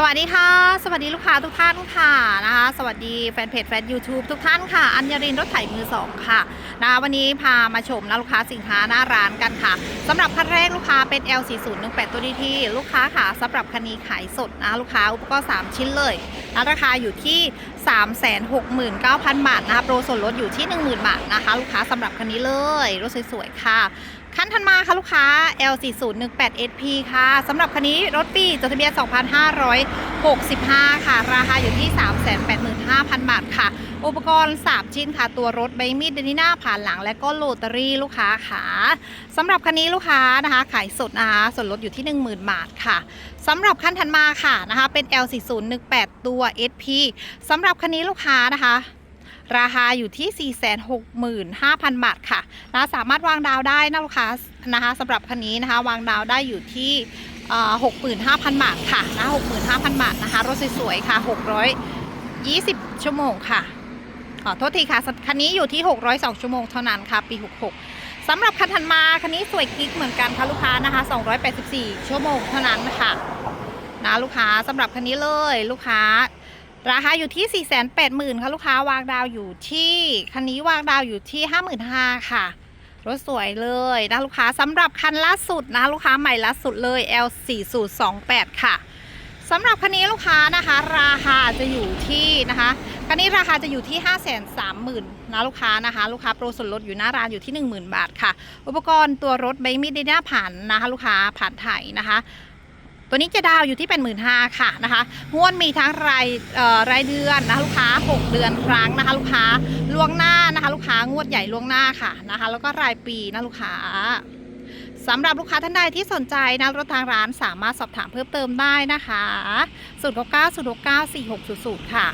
สวัสดีค่ะ สวัสดีลูกค้าทุกท่านค่ะนะคะ สวัสดีแฟนเพจแฟน YouTube ทุกท่านค่ะ อัญญรินรถไถมือสองค่ะนะคะวันนี้พามาชมนะลูกค้าสินค้าหน้าร้านกันค่ะสำหรับคันแรกลูกค้าเป็น L4018 ตัวดีที่ ลูกค้าค่ะสำหรับคันนี้ขายสดนะลูกค้าอุปกรณ์3ชิ้นเลยนะราคาอยู่ที่ 369,000 บาทนะคะโปรส่วนลดอยู่ที่ 10,000 บาทนะคะ ลูกค้าสำหรับคันนี้เลยรถสวยๆค่ะ คันถัดมาค่ะลูกค้า L4018SP ค่ะสำหรับคันนี้รถปีจดทะเบียน 2,565 ค่ะ ราคาอยู่ที่ 385,000 บาทค่ะ อุปกรณ์ 3 ชิ้นค่ะ ตัวรถใบมีดเดนิน่าผ่านหลังและก็โรตารี่ลูกค้าค่ะสำหรับคันนี้ลูกค้านะคะขายสดนะคะส่วนลดอยู่ที่ 10,000 บาทค่ะสำหรับคันถัดมาค่ะนะคะเป็น L4018 ตัว SP สำหรับคันนี้ลูกค้านะคะ ราคาอยู่ที่ 465,000 บาทค่ะนะสามารถวางดาวได้นะลูกค้านะคะสำหรับคันนี้นะคะวางดาวได้อยู่ที่65,000 บาทค่ะนะ65,000 บาทนะคะรถสวยๆค่ะ 620 ชั่วโมงค่ะขอโทษทีค่ะคันนี้อยู่ที่ 602 ชั่วโมงเท่านั้นค่ะ ปี 66สำหรับคันถัดมาคันนี้สวยกิ๊กเหมือนกันค่ะลูกค้านะคะ 284 ชั่วโมงเท่านั้นค่ะนะลูกค้าสำหรับคันนี้เลยลูกค้า ราคาอยู่ที่ 480,000ค่ะลูกค้าวางดาวอยู่ที่คันนี้วางดาวอยู่ที่ 55,000ค่ะ รถสวยเลยนะลูกค้าสำหรับคันล่าสุดนะลูกค้าใหม่ล่าสุดเลย L4028 ค่ะสำหรับคันนี้ลูกค้านะคะ ราคาจะอยู่ที่นะคะคันนี้ราคาจะอยู่ที่ 530,000นะลูกค้านะคะ ลูกค้าโปรส่วนลดอยู่หน้าร้านอยู่ที่ 10,000 บาทค่ะ อุปกรณ์ตัวรถใบมีดดีน่าผ่านนะคะ ลูกค้าผ่านไถนะคะ ตัวนี้จะดาวอยู่ที่เป็นหมื่นห้าค่ะนะคะงวดมีทั้งรายเอ่อรายเดือนนะคะลูกค้า 6 เดือนครั้งนะคะลูกค้าล่วงหน้านะคะลูกค้างวดใหญ่ล่วงหน้าค่ะนะคะ แล้วก็รายปีนะลูกค้าสำหรับลูกค้าท่านใดที่สนใจนะรถทางร้านสามารถสอบถามเพิ่มเติมได้นะคะ0 9 9 0 6 9 4 6 0 0 ค่ะ